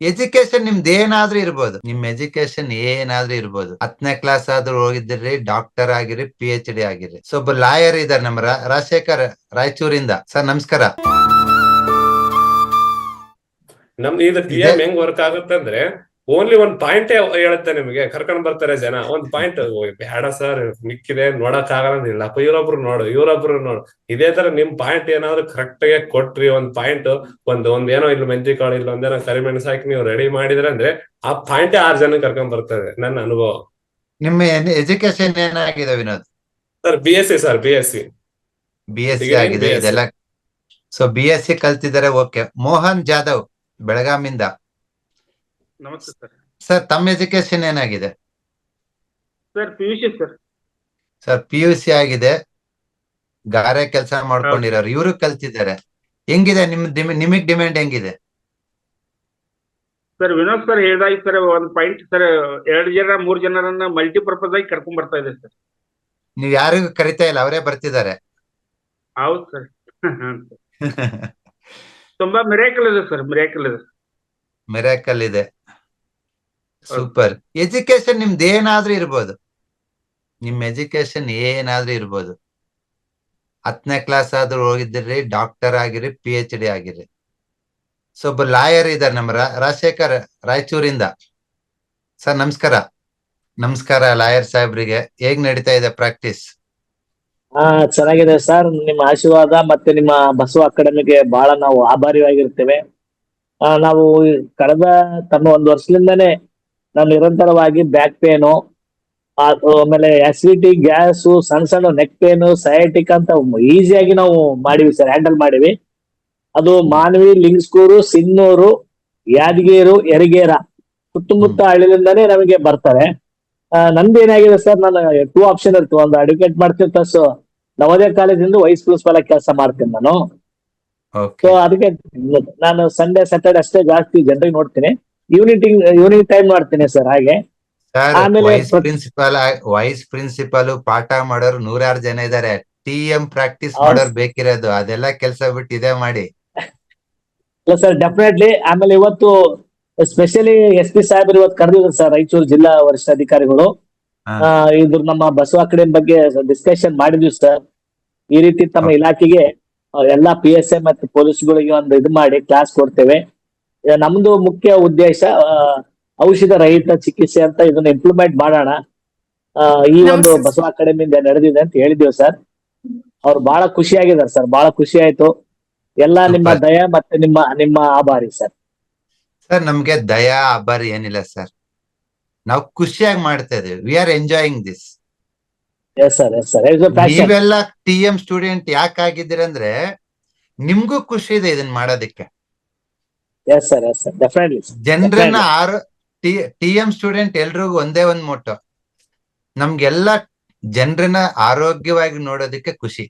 Education ನಿಮ್ದು ಏನಾದ್ರೂ ಇರ್ಬೋದು. ನಿಮ್ ಎಜುಕೇಶನ್ ಏನಾದ್ರೂ ಇರ್ಬೋದು. ಹತ್ತನೇ ಕ್ಲಾಸ್ ಆದ್ರೂ ಹೋಗಿದ್ರಿ ಡಾಕ್ಟರ್ ಆಗಿರಿ ಪಿ ಎಚ್ ಡಿ ಆಗಿರಿ. ಸೊ ಒಬ್ಬ ಲಾಯರ್ ಇದಾರೆ ನಮ್ಮ ರಾಜಶೇಖರ್ ರಾಯಚೂರಿಂದ. ಸರ್ ನಮಸ್ಕಾರ. ನಮ್ ಇದು. ಹೆಂಗ್ ವರ್ಕ್ ಆಗುತ್ತೆ ಅಂದ್ರೆ ಓನ್ಲಿ ಒಂದ್ ಪಾಯಿಂಟ್ ಹೇಳುತ್ತೆ ನಿಮಗೆ. ಕರ್ಕೊಂಡ್ ಬರ್ತಾರೆ ಜನ. ಒಂದ್ ಪಾಯಿಂಟ್ ಬೇಡ ಸರ್ ಮಿಕ್ಕಿದೆ ನೋಡಕ್ ಆಗಲ್ಲ ಅಪ್ಪ ಇವ್ರೊಬ್ರು ನೋಡು ಇವ್ರೊಬ್ರು ನೋಡು. ಇದೇ ತರ ನಿಮ್ ಪಾಯಿಂಟ್ ಏನಾದ್ರು ಕರೆಕ್ಟ್ ಆಗಿ ಕೊಟ್ರಿ ಒಂದ್ ಪಾಯಿಂಟ್ ಒಂದ್ ಒಂದ್ ಏನೋ ಇಲ್ಲಿ ಮೆಂತಿ ಕಾಳು ಇಲ್ಲ ಒಂದೇನೋ ಕರಿಮೆಣಸು ಹಾಕಿ ನೀವು ರೆಡಿ ಮಾಡಿದ್ರೆ ಅಂದ್ರೆ ಆ ಪಾಯಿಂಟ್ ಆರ್ ಜನ ಕರ್ಕೊಂಡ್ ಬರ್ತದೆ ನನ್ನ ಅನುಭವ. ನಿಮ್ಮ ಎಜುಕೇಶನ್ ಏನಾಗಿದೆ Vinod? Sir B S C sir B S C B S C ಆಗಿದೆ. ಇದೆಲ್ಲ. ಸೊ ಬಿ ಎಸ್ ಸಿ ಕಲ್ತಿದ್ದಾರೆ ಓಕೆ ಮೋಹನ್ ಜಾಧವ್ ಬೆಳಗಾಮಿಂದ. ನಮಸ್ತೆ ಸರ್. ಸರ್ ತಮ್ಮ ಎಜುಕೇಶನ್ ಏನಾಗಿದೆ? Sir P U C sir. Sir P U C ಆಗಿದೆ. ಗಾರೆ ಕೆಲಸ ಮಾಡ್ಕೊಂಡಿರೋರು. ಇವರು ಕಲ್ತಿದ್ದಾರೆ. ಹೆಂಗಿದೆ ನಿಮ್ ನಿಮಗ್ ಡಿಮ್ಯಾಂಡ್ ಹೆಂಗಿದೆ? ಸರ್ ವಿನೋದ್ ಸರ್ ಹೇಳ್ದಾಗಿ ಸರ್ ಒಂದ್ ಪಾಯಿಂಟ್ ಸರ್ ಎರಡು ಜನ ಮೂರ್ ಜನರನ್ನ ಮಲ್ಟಿಪರ್ಪಸ್ ಆಗಿ ಕರ್ಕೊಂಡ್ ಬರ್ತಾ ಇದೆ ಸರ್. ನೀವ್ ಯಾರಿಗೂ ಕರಿತಾ ಇಲ್ಲ ಅವರೇ ಬರ್ತಿದ್ದಾರೆ. ಹೌದು ಸರ್. ತುಂಬಾ ಮಿರಾಕಲ್ ಇದೆ ಸರ್ ಮಿರಾಕಲ್ ಇದೆ. ಮಿರಾಕಲ್ ಇದೆ. ಸೂಪರ್ ಎಜುಕೇಶನ್ ನಿಮ್ದು ಏನಾದ್ರೂ ಇರ್ಬೋದು. ನಿಮ್ ಎಜುಕೇಶನ್ ಏನಾದ್ರೂ ಇರ್ಬೋದು. ಹತ್ತನೇ ಕ್ಲಾಸ್ ಆದ್ರೂ ಹೋಗಿದ್ದಿರಿ ಡಾಕ್ಟರ್ ಆಗಿರಿ ಪಿ ಎಚ್ ಡಿ ಆಗಿರಿ. ಸೊ ಒಬ್ಬ ಲಾಯರ್ ಇದ್ದಾರೆ ನಮ್ಮ ರಾಜಶೇಖರ್ ರಾಯಚೂರಿಂದ. ಸರ್ ನಮಸ್ಕಾರ. ನಮಸ್ಕಾರ ಲಾಯರ್ ಸಾಹೇಬ್ರಿಗೆ. ಹೇಗ್ ನಡೀತಾ ಇದೆ ಪ್ರಾಕ್ಟೀಸ್ ಹಾ, ಚೆನ್ನಾಗಿದೆ ಸರ್ ನಿಮ್ಮ ಆಶೀರ್ವಾದ ಮತ್ತೆ ನಿಮ್ಮ ಬಸವ ಅಕಾಡೆಮಿಗೆ ಬಹಳ ನಾವು ಆಭಾರಿಯಾಗಿರ್ತೇವೆ. ನಾವು ಕಳೆದ ತಮ್ಮ ಒಂದು ವರ್ಷದಿಂದನೇ ನಾವು ನಿರಂತರವಾಗಿ ಬ್ಯಾಕ್ ಪೇನು ಆಮೇಲೆ ಆಸಿಡಿಟಿ ಗ್ಯಾಸು ಸಣ್ಣ ಸಣ್ಣ ನೆಕ್ ಪೇನು ಸಯಾಟಿಕ್ ಅಂತ ಈಸಿಯಾಗಿ ನಾವು ಮಾಡಿವಿ ಸರ್ ಹ್ಯಾಂಡಲ್ ಮಾಡಿವಿ. ಅದು ಮಾನವಿ ಲಿಂಗ್ಸ್ಕೂರು ಸಿನ್ನೂರು ಯಾದಗಿರು ಎರಗೇರ ಸುತ್ತಮುತ್ತ ಹಳ್ಳಿಲಿಂದಾನೇ ನಮಗೆ ಬರ್ತಾರೆ. ನಂದು ಏನಾಗಿದೆ ಸರ್ ನಾನು ಟೂ ಆಪ್ಷನ್ ಇರ್ತೀವಿ ಒಂದು ಅಡ್ವೊಕೇಟ್ ಮಾಡ್ತೀನಿ ಪ್ಲಸ್ ನವೋದಯ ಕಾಲೇಜಿಂದ ವೈಸ್ ಪ್ರಿನ್ಸಿಪಾಲ್ ಆಗಿ ಕೆಲಸ ಮಾಡ್ತೀನಿ ನಾನು. ಸೊ ಅದಕ್ಕೆ ನಾನು ಸಂಡೇ ಸ್ಯಾಟರ್ಡೆ ಅಷ್ಟೇ ಜಾಸ್ತಿ ಜನರಿಗೆ ನೋಡ್ತೀನಿ. ಈವ್ನಿಂಗ್ ಯೂನಿಟ್ ಟೈಮ್ ಮಾಡ್ತೀನಿ ಸರ್ ಹಾಗೆ. ಆಮೇಲೆ ವೈಸ್ ಪ್ರ- ಪ್ರಿನ್ಸಿಪಾಲ್ ವೈಸ್ ಪ್ರಿನ್ಸಿಪಾಲ್ ಪಾಠ ಮಾಡೋರು ನೂರಾರು ಜನ ಇದಾರೆ. T M practice. ಮಾಡೋರು ಬೇಕಿರೋದು. ಅದೆಲ್ಲ ಕೆಲಸ ಬಿಟ್ಟು ಇದೇ ಮಾಡಿ. ಇಲ್ಲ ಸರ್ ಡೆಫಿನೆಟ್ಲಿ ಆಮೇಲೆ ಇವತ್ತು ಸ್ಪೆಷಲಿ ಎಸ್ ಪಿ ಸಾಹೇಬರು ಇವತ್ತು ಕರೆದಿದ್ರು ಸರ್ ರಾಯಚೂರು ಜಿಲ್ಲಾ ವರಿಷ್ಠ ಅಧಿಕಾರಿಗಳು. ಇದ್ರ ನಮ್ಮ ಬಸವ ಕಡೆಯ ಬಗ್ಗೆ ಡಿಸ್ಕಷನ್ ಮಾಡಿದ್ವಿ ಸರ್ ಈ ರೀತಿ ತಮ್ಮ ಇಲಾಖೆಗೆ ಎಲ್ಲಾ ಪಿ ಎಸ್ ಎ ಮತ್ತೆ ಪೊಲೀಸ್ಗಳಿಗೆ ಒಂದು ಇದು ಮಾಡಿ ಕ್ಲಾಸ್ ಕೊಡ್ತೇವೆ. ನಮ್ದು ಮುಖ್ಯ ಉದ್ದೇಶ ಔಷಧ ರಹಿತ ಚಿಕಿತ್ಸೆ ಅಂತ ಇದನ್ನ ಇಂಪ್ಲಿಮೆಂಟ್ ಮಾಡೋಣ. ಆ, ಈ ಒಂದು ಬಸವ ಅಕಾಡೆಮಿಯಿಂದ ನಡೆದಿದೆ ಅಂತ ಹೇಳಿದೀವಿ ಸರ್. ಅವ್ರು ಬಹಳ ಖುಷಿಯಾಗಿದ್ದಾರೆ ಸರ್ ಬಹಳ ಖುಷಿ ಆಯ್ತು ಎಲ್ಲಾ ನಿಮ್ಮ. ದಯ ಮತ್ತೆ ನಿಮ್ಮ ನಿಮ್ಮ ಆಭಾರಿ ಸರ್. ಸರ್ ನಮ್ಗೆ ದಯಾ ಆಭಾರಿ ಏನಿಲ್ಲ ಸರ್. ನಾವು ಖುಷಿಯಾಗಿ ಮಾಡ್ತಾ ಇದೀವಿ. We are enjoying this yes sir yes sir it's passion ನೀವೆಲ್ಲ ಟಿ ಎಂ ಸ್ಟೂಡೆಂಟ್ ಯಾಕೆ ಆಗಿದ್ದೀರಂದ್ರೆ ನಿಮ್ಗೂ ಖುಷಿ ಇದೆ ಇದನ್ನ ಮಾಡೋದಕ್ಕೆ. Yes sir yes sir definitely ಜನರನ್ನ ಆರೋ ಟಿ ಟಿ ಎಂ ಸ್ಟೂಡೆಂಟ್ ಎಲ್ರಿಗೂ ಒಂದೇ ಒಂದ್ ಮೋಟೋ. ನಮ್ಗೆಲ್ಲ ಜನರನ್ನ ಆರೋಗ್ಯವಾಗಿ ನೋಡೋದಕ್ಕೆ ಖುಷಿ.